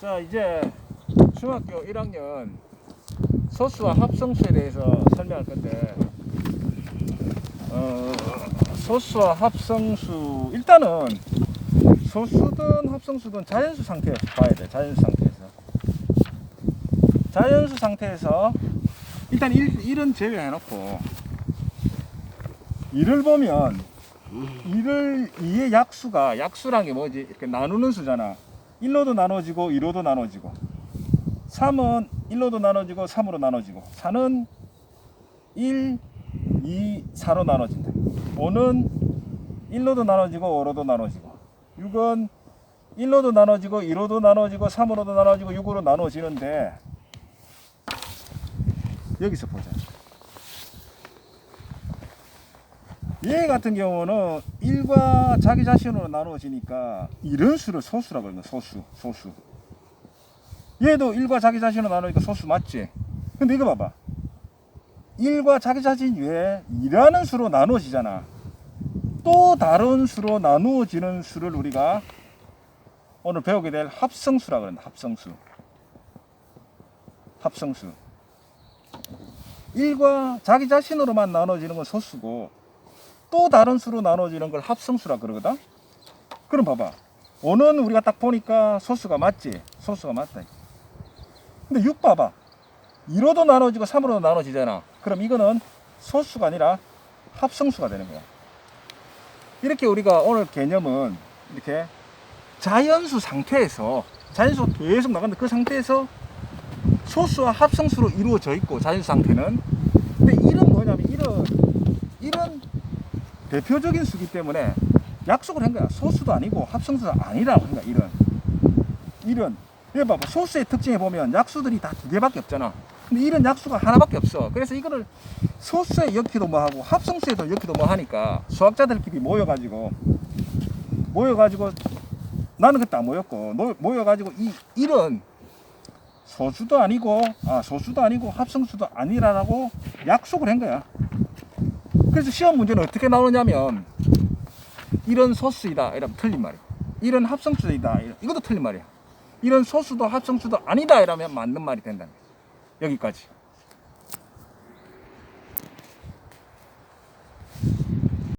자 이제 중학교 1학년 소수와 합성수에 대해서 설명할 건데 어, 소수와 합성수 일단은 소수든 합성수든 자연수 상태에서 봐야 돼 자연수 상태에서. 자연수 상태에서 일단 1, 1은 제외해놓고 2를 보면 2를 2의 약수가 약수란 게 뭐지? 이렇게 나누는 수잖아 1로도 나눠지고 2로도 나눠지고. 3은 1로도 나눠지고 3으로 나눠지고. 4는 1, 2, 4로 나눠진다. 5는 1로도 나눠지고 5로도 나눠지고. 6은 1로도 나눠지고 2로도 나눠지고 3으로도 나눠지고 6으로 나눠지는데 여기서 보자 얘 같은 경우는 1과 자기 자신으로 나누어지니까 이런 수를 소수라고 거야 소수 소수. 얘도 1과 자기 자신으로 나누니까 소수 맞지? 근데 이거 봐봐. 1과 자기 자신 외에 2라는 수로 나누어지잖아. 또 다른 수로 나누어지는 수를 우리가 오늘 배우게 될 합성수라고 그런다 합성수. 합성수. 1과 자기 자신으로만 나눠지는 건 소수고 또 다른 수로 나눠지는 걸 합성수라 그러거든. 그럼 봐봐. 5는 우리가 딱 보니까 소수가 맞지? 소수가 맞다. 근데 6 봐봐. 2로도 나눠지고 3으로도 나눠지잖아. 그럼 이거는 소수가 아니라 합성수가 되는 거야. 이렇게 우리가 오늘 개념은 이렇게 자연수 상태에서 자연수가 계속 나가는데 그 상태에서 소수와 합성수로 이루어져 있고 자연수 상태는 근데 이런 뭐냐면 이런 이런 대표적인 수기 때문에 약속을 한 거야. 소수도 아니고 합성수도 아니라고 한 거야. 이런. 이런. 이거 봐봐. 소수의 특징에 보면 약수들이 다 두 개밖에 없잖아. 근데 이런 약수가 하나밖에 없어. 그래서 이거를 소수에 엮기도 뭐 하고 합성수에도 엮기도 뭐 하니까 수학자들끼리 모여가지고 모여가지고 나는 그때 안 모였고 모여- 모여가지고 이 이런 소수도 아니고 아 소수도 아니고 합성수도 아니라고 약속을 한 거야. 그래서 시험 문제는 어떻게 나오냐면 이런 소수이다. 이러면 틀린 말이야. 이런 합성수이다. 이러- 이것도 틀린 말이야. 이런 소수도 합성수도 아니다. 이러면 맞는 말이 된다 여기까지